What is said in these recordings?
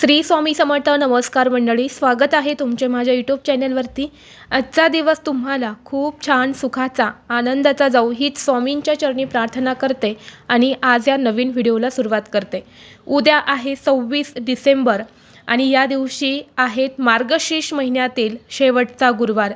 श्री स्वामी समर्थ नमस्कार मंडळी स्वागत आहे तुमचे माझ्या यूट्यूब चॅनलवरती. आजचा दिवस तुम्हाला खूप छान सुखाचा आनंदाचा जाऊ हीच स्वामींच्या चरणी प्रार्थना करते आणि आज या नवीन व्हिडिओला सुरुवात करते. उद्या आहे सव्वीस डिसेंबर आणि या दिवशी आहेत मार्गशीर्ष महिन्यातील शेवटचा गुरुवार.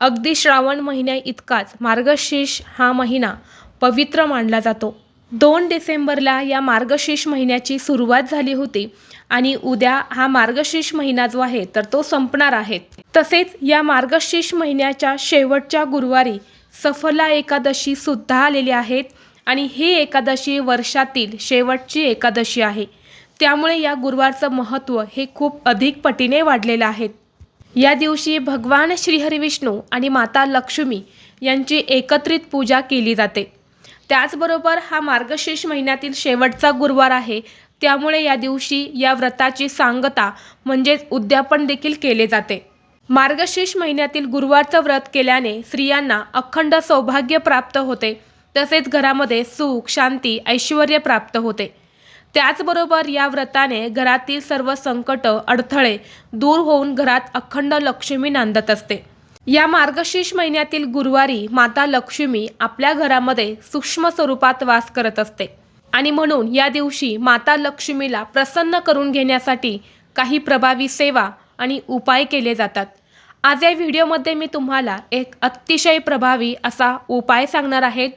अगदी श्रावण महिन्या इतकाच मार्गशीर्ष हा महिना पवित्र मानला जातो. दोन डिसेंबरला या मार्गशीर्ष महिन्याची सुरुवात झाली होती आणि उद्या हा मार्गशीर्ष महिना जो आहे तर तो संपणार आहे. तसेच या मार्गशीर्ष महिन्याच्या शेवटच्या गुरुवारी सफला एकादशी सुद्धा आलेली आहेत आणि ही एकादशी वर्षातील शेवटची एकादशी आहे. त्यामुळे या गुरुवारचं महत्त्व हे खूप अधिक पटीने वाढलेलं आहे. या दिवशी भगवान श्रीहरिविष्णू आणि माता लक्ष्मी यांची एकत्रित पूजा केली जाते. त्याचबरोबर हा मार्गशीर्ष महिन्यातील शेवटचा गुरुवार आहे. त्यामुळे या दिवशी या व्रताची सांगता म्हणजेच उद्यापन देखील केले जाते. मार्गशीर्ष महिन्यातील गुरुवारचं व्रत केल्याने स्त्रियांना अखंड सौभाग्य प्राप्त होते. तसेच घरामध्ये सुख शांती ऐश्वर प्राप्त होते. त्याचबरोबर या व्रताने घरातील सर्व संकट अडथळे दूर होऊन घरात अखंड लक्ष्मी नांदत असते. या मार्गशीर्ष महिन्यातील गुरुवारी माता लक्ष्मी आपल्या घरामध्ये सूक्ष्म स्वरूपात वास करत असते. आणि म्हणून या दिवशी माता लक्ष्मीला प्रसन्न करून घेण्यासाठी काही प्रभावी सेवा आणि उपाय केले जातात. आज या व्हिडिओमध्ये मी तुम्हाला एक अतिशय प्रभावी असा उपाय सांगणार आहे.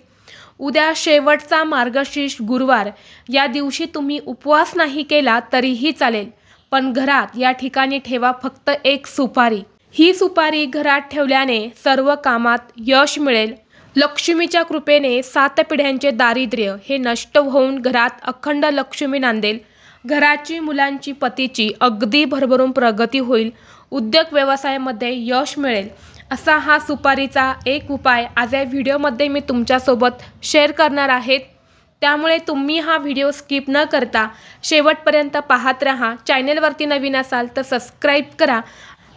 उद्या शेवटचा मार्गशीर्ष गुरुवार. या दिवशी तुम्ही उपवास नाही केला तरीही चालेल. पण घरात या ठिकाणी ठेवा फक्त एक सुपारी. ही सुपारी घरात ठेवल्याने सर्व कामात यश मिळेल. लक्ष्मीच्या कृपेने सात पिढ्यांचे दारिद्र्य हे नष्ट होऊन घरात अखंड लक्ष्मी नांदेल. घराची मुलांची पतीची अगदी भरभरून प्रगती होईल. उद्योग व्यवसायामध्ये यश मिळेल. असा हा सुपारीचा एक उपाय आज या व्हिडिओमध्ये मी तुमच्यासोबत शेअर करणार आहेत. त्यामुळे तुम्ही हा व्हिडिओ स्किप न करता शेवटपर्यंत पाहत राहा. चॅनेलवरती नवीन असाल तर सबस्क्राईब करा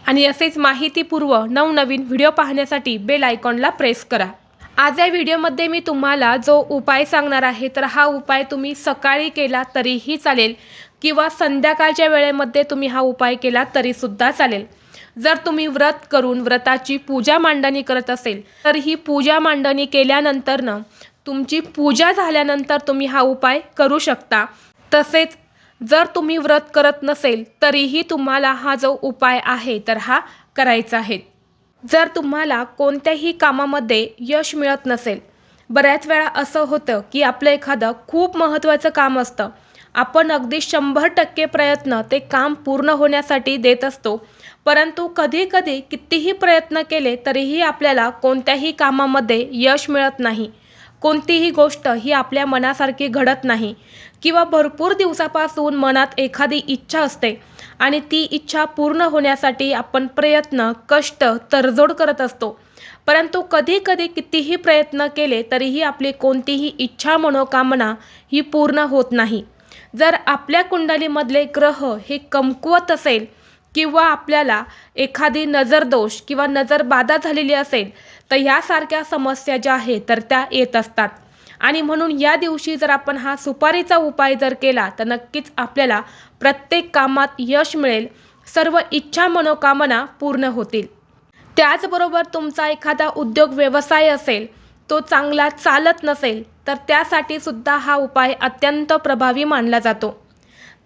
आणि असेच माहितीपूर्व नवनवीन व्हिडिओ पाहण्यासाठी बेल आयकॉनला प्रेस करा. आज या व्हिडिओमध्ये मी तुम्हाला जो उपाय सांगणार आहे तर हा उपाय तुम्ही सकाळी केला तरीही चालेल किंवा संध्याकाळच्या वेळेमध्ये तुम्ही हा उपाय केला तरीसुद्धा चालेल. जर तुम्ही व्रत करून व्रताची पूजा मांडणी करत असेल तर ही पूजा मांडणी केल्यानंतरनं तुमची पूजा झाल्यानंतर तुम्ही हा उपाय करू शकता. तसेच जर तुम्ही व्रत करत नसेल तरीही तुम्हाला हा जो उपाय आहे तर हा करायचा आहे. जर तुम्हाला कोणत्याही कामामध्ये यश मिळत नसेल बऱ्याच वेळा असं होतं की आपलं एखादं खूप महत्त्वाचं काम असतं. आपण अगदी शंभर टक्के प्रयत्न ते काम पूर्ण होण्यासाठी देत असतो. परंतु कधीकधी कितीही प्रयत्न केले तरीही आपल्याला कोणत्याही कामामध्ये यश मिळत नाही. कोणतीही गोष्ट ही आपल्या मनासारखी घडत नाही किंवा भरपूर दिवसापासून मनात एखादी इच्छा असते आणि ती इच्छा पूर्ण होण्यासाठी आपण प्रयत्न कष्ट तडजोड करत असतो. परंतु कधी कधी कितीही प्रयत्न केले तरीही आपली कोणतीही इच्छा मनोकामना ही पूर्ण होत नाही. जर आपल्या कुंडलीमधले ग्रह हे कमकुवत असेल किंवा आपल्याला एखादी नजरदोष किंवा नजरबाधा झालेली असेल तर ह्यासारख्या समस्या ज्या आहेत तर त्या येत असतात. आणि म्हणून या दिवशी जर आपण हा सुपारीचा उपाय जर केला तर नक्कीच आपल्याला प्रत्येक कामात यश मिळेल. सर्व इच्छा मनोकामना पूर्ण होतील. त्याचबरोबर तुमचा एखादा उद्योग व्यवसाय असेल तो चांगला चालत नसेल तर त्यासाठी सुद्धा हा उपाय अत्यंत प्रभावी मानला जातो.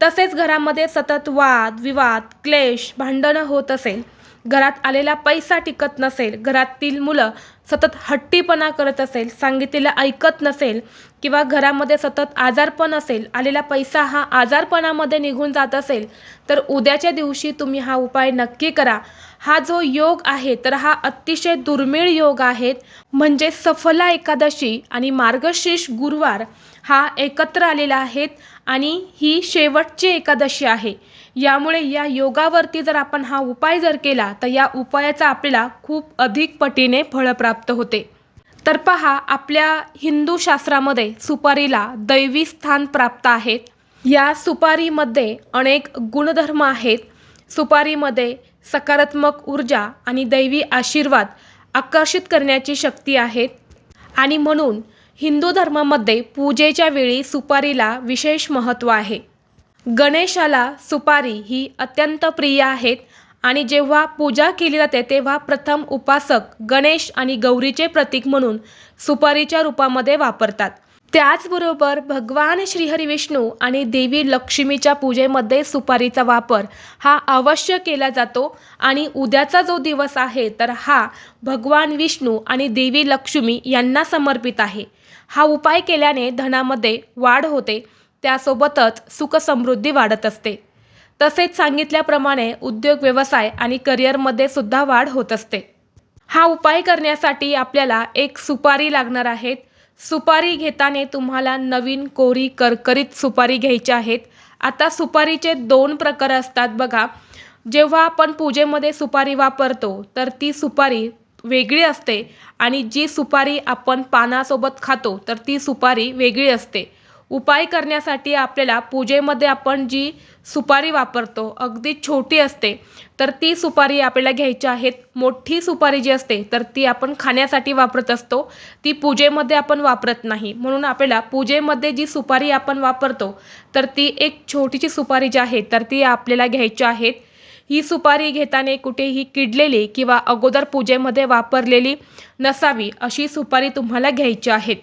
तसेच घरामध्ये सतत वाद विवाद क्लेश भांडणं होत असेल घरात आलेला पैसा टिकत नसेल घरातील मुलं सतत हट्टीपणा करत असेल सांगितलेलं ऐकत नसेल किंवा घरामध्ये सतत आजारपण असेल आलेला पैसा हा आजारपणामध्ये निघून जात असेल तर उद्याच्या दिवशी तुम्ही हा उपाय नक्की करा. हा जो योग आहे तर हा अतिशय दुर्मिळ योग आहेत म्हणजे सफला एकादशी आणि मार्गशीर्ष गुरुवार हा एकत्र आलेला आहेत आणि ही शेवटची एकादशी आहे. यामुळे या योगावरती जर आपण हा उपाय जर केला तर या उपायाचा आपल्याला खूप अधिक पटीने फळ प्राप्त होते. तर पहा आपल्या हिंदू शास्त्रामध्ये सुपारीला दैवी स्थान प्राप्त आहेत या सुपारीमध्ये अनेक गुणधर्म आहेत. सुपारीमध्ये सकारात्मक ऊर्जा आणि दैवी आशीर्वाद आकर्षित करण्याची शक्ती आहे आणि म्हणून हिंदू धर्मामध्ये पूजेच्या वेळी सुपारीला विशेष महत्त्व आहे. गणेशाला सुपारी ही अत्यंत प्रिय आहेत आणि जेव्हा पूजा केली जाते तेव्हा प्रथम उपासक गणेश आणि गौरीचे प्रतीक म्हणून सुपारीच्या रूपामध्ये वापरतात. त्याचबरोबर भगवान श्रीहरी विष्णू आणि देवी लक्ष्मीच्या पूजेमध्ये सुपारीचा वापर हा अवश्य केला जातो आणि उद्याचा जो दिवस आहे तर हा भगवान विष्णू आणि देवी लक्ष्मी यांना समर्पित आहे. हा उपाय केल्याने धनामध्ये वाढ होते त्यासोबतच सुखसमृद्धी वाढत असते. तसेच सांगितल्याप्रमाणे उद्योग व्यवसाय आणि करिअरमध्ये सुद्धा वाढ होत असते. हा उपाय करण्यासाठी आपल्याला एक सुपारी लागणार आहेत. सुपारी घेताना तुम्हाला नवीन कोरी करकरीत सुपारी घ्यायच्या आहेत. आता सुपारीचे दोन प्रकार असतात बघा. जेव्हा आपण पूजेमध्ये सुपारी वापरतो तर ती सुपारी वेगळी असते आणि जी सुपारी आपण पानासोबत खातो तर ती सुपारी वेगळी असते. उपाय करण्यासाठी आपल्याला पूजेमध्ये आपण जी सुपारी वापरतो अगदी छोटी असते तर ती सुपारी आपल्याला घ्यायची आहेत. मोठी सुपारी जी असते तर ती आपण खाण्यासाठी वापरत असतो. ती पूजेमध्ये आपण वापरत नाही. म्हणून आपल्याला पूजेमध्ये जी सुपारी आपण वापरतो तर ती एक छोटीशी सुपारी जी आहे तर ती आपल्याला घ्यायची आहेत. ही सुपारी घेताना कुठेही किडलेली किंवा अगोदर पूजेमध्ये वापरलेली नसावी अशी सुपारी तुम्हाला घ्यायची आहेत.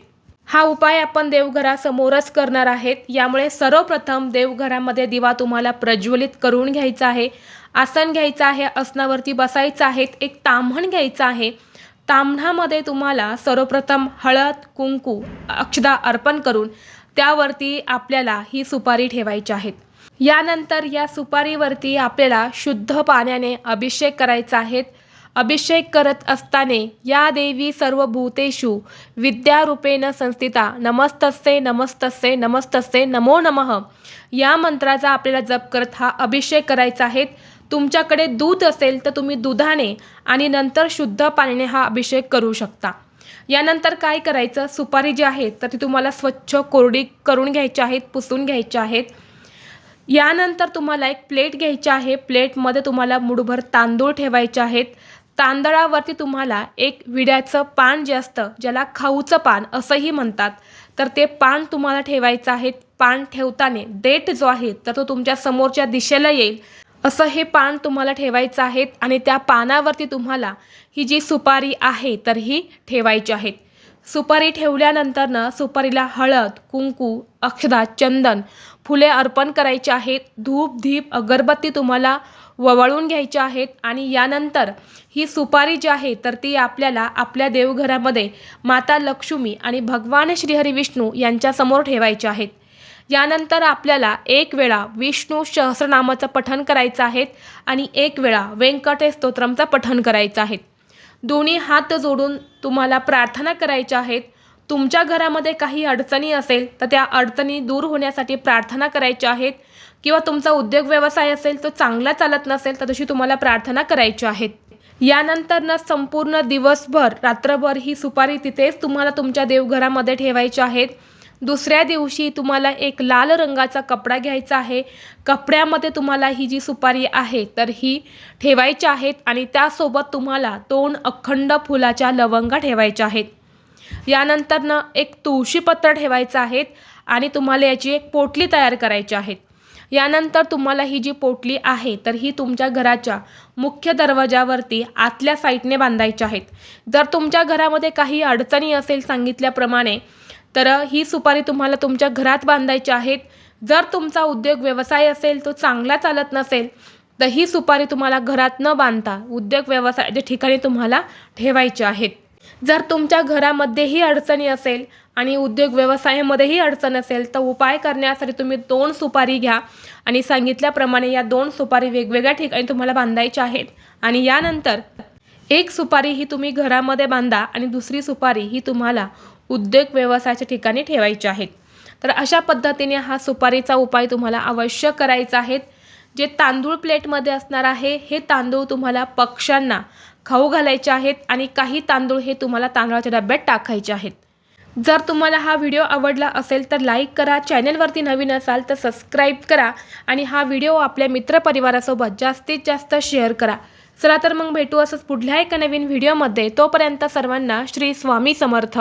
हा उपाय आपण देवघरासमोरच करणार आहेत. यामुळे सर्वप्रथम देवघरामध्ये दिवा तुम्हाला प्रज्वलित करून घ्यायचा आहे. आसन घ्यायचं आहे आसनावरती बसायचं आहे एक ताम्हण घ्यायचं आहे. ताम्हणामध्ये तुम्हाला सर्वप्रथम हळद कुंकू अक्षदा अर्पण करून त्यावरती आपल्याला ही सुपारी ठेवायची आहेत. यानंतर या सुपारीवरती आपल्याला शुद्ध पाण्याने अभिषेक करायचा आहे. अभिषेक करत असताना या देवी सर्व भूतेषु विद्यारूपेण संस्थिता नमस्तस्ते नमस्तस्ते नमस्तस्ते नमो नमः. या मंत्राचा आपल्याला जप करत हा अभिषेक करायचा आहे. तुमच्याकडे दूध असेल तर तुम्ही दुधाने आणि नंतर शुद्ध पाण्याने हा अभिषेक करू शकता. यानंतर काय करायचं? सुपारी जी आहे तर ती तुम्हाला स्वच्छ कोरडी करून घ्यायची आहेत पुसून घ्यायच्या आहेत यानंतर तुम्हाला एक प्लेट घ्यायची आहे. प्लेटमध्ये तुम्हाला मुठभर तांदूळ ठेवायचे आहेत. तांदळावरती तुम्हाला एक विड्याचं पान जे असतं ज्याला खाऊचं पान असंही म्हणतात. तर ते पान तुम्हाला ठेवायचं आहे. पान ठेवताना देठ जो आहे तर तो तुमच्या समोरच्या दिशेला येईल. असं हे पान तुम्हाला ठेवायचं आहे आणि त्या पानावरती तुम्हाला ही जी सुपारी आहे तर ही ठेवायची आहेत सुपारी ठेवल्यानंतरनं सुपारीला हळद कुंकू अक्षदा चंदन फुले अर्पण करायचे आहेत. धूप धीप अगरबत्ती तुम्हाला ववळून घ्यायच्या आहेत आणि यानंतर ही सुपारी जी आहे तर ती आपल्याला आपल्या देवघरामध्ये माता लक्ष्मी आणि भगवान श्रीहरी विष्णू यांच्यासमोर ठेवायचे आहेत. यानंतर आपल्याला एक वेळा विष्णू सहस्रनामाचं पठण करायचं आहे आणि एक वेळा व्यंकटेश स्तोत्रमचं पठण करायचं आहे दोन्ही हात जोडून तुम्हाला प्रार्थना करायच्या आहेत. तुमच्या घरामध्ये काही अडचणी असेल तर त्या अडचणी दूर होण्यासाठी प्रार्थना करायच्या आहेत. किंवा तुमचा उद्योग व्यवसाय असेल तो चांगला चालत नसेल तर तशी तुम्हाला प्रार्थना करायची आहेत. यानंतर ना संपूर्ण दिवसभर रात्रभर ही सुपारी तिथेच तुम्हाला तुमच्या देवघरामध्ये ठेवायची आहेत. दुसऱ्या दिवशी तुम्हाला एक लाल रंगाचा कपडा घ्यायचा आहे. कपड्यामध्ये तुम्हाला ही जी सुपारी आहे तर ही ठेवायची आहेत आणि त्यासोबत तुम्हाला दोन अखंड फुलाच्या लवंगा ठेवायच्या आहेत. यानंतरनं एक तुळशीपत्र ठेवायचं आहेत आणि तुम्हाला याची एक पोटली तयार करायची आहेत. यानंतर तुम्हाला ही जी पोटली आहे तर ही तुमच्या घराच्या मुख्य दरवाजावरती आतल्या साईडने बांधायची आहेत. जर तुमच्या घरामध्ये काही अडचणी असेल सांगितल्याप्रमाणे तर ही सुपारी तुम्हाला तुमच्या घरात बांधायची आहेत. जर तुमचा उद्योग व्यवसाय असेल तो चांगला चालत नसेल तर ही सुपारी तुम्हाला घरात न बांधता उद्योग व्यवसायाच्या ठिकाणी तुम्हाला ठेवायची आहेत. जर तुमच्या घरामध्येही अडचणी असेल आणि उद्योग व्यवसायामध्येही अडचण असेल तर उपाय करण्यासाठी तुम्ही दोन सुपारी घ्या. आणि सांगितल्याप्रमाणे या दोन सुपारी वेगवेगळ्या ठिकाणी तुम्हाला बांधायच्या आहेत. आणि यानंतर एक सुपारी ही तुम्ही घरामध्ये बांधा आणि दुसरी सुपारी ही तुम्हाला उद्योग व्यवसायाच्या ठिकाणी ठेवायची आहेत. तर अशा पद्धतीने हा सुपारीचा उपाय तुम्हाला अवश्य करायचा आहे. जे तांदूळ प्लेटमध्ये असणार आहे हे तांदूळ तुम्हाला पक्ष्यांना खाऊ घालायचे आहेत आणि काही तांदूळ हे तुम्हाला तांदळाच्या डब्यात टाकायचे आहेत. जर तुम्हाला हा व्हिडिओ आवडला असेल तर लाईक करा चॅनलवरती नवीन असाल तर सबस्क्राईब करा आणि हा व्हिडिओ आपल्या मित्रपरिवारासोबत जास्तीत जास्त शेअर करा. चला तर मग भेटू असंच पुढल्या एका नवीन व्हिडिओमध्ये. तोपर्यंत सर्वांना श्री स्वामी समर्थ.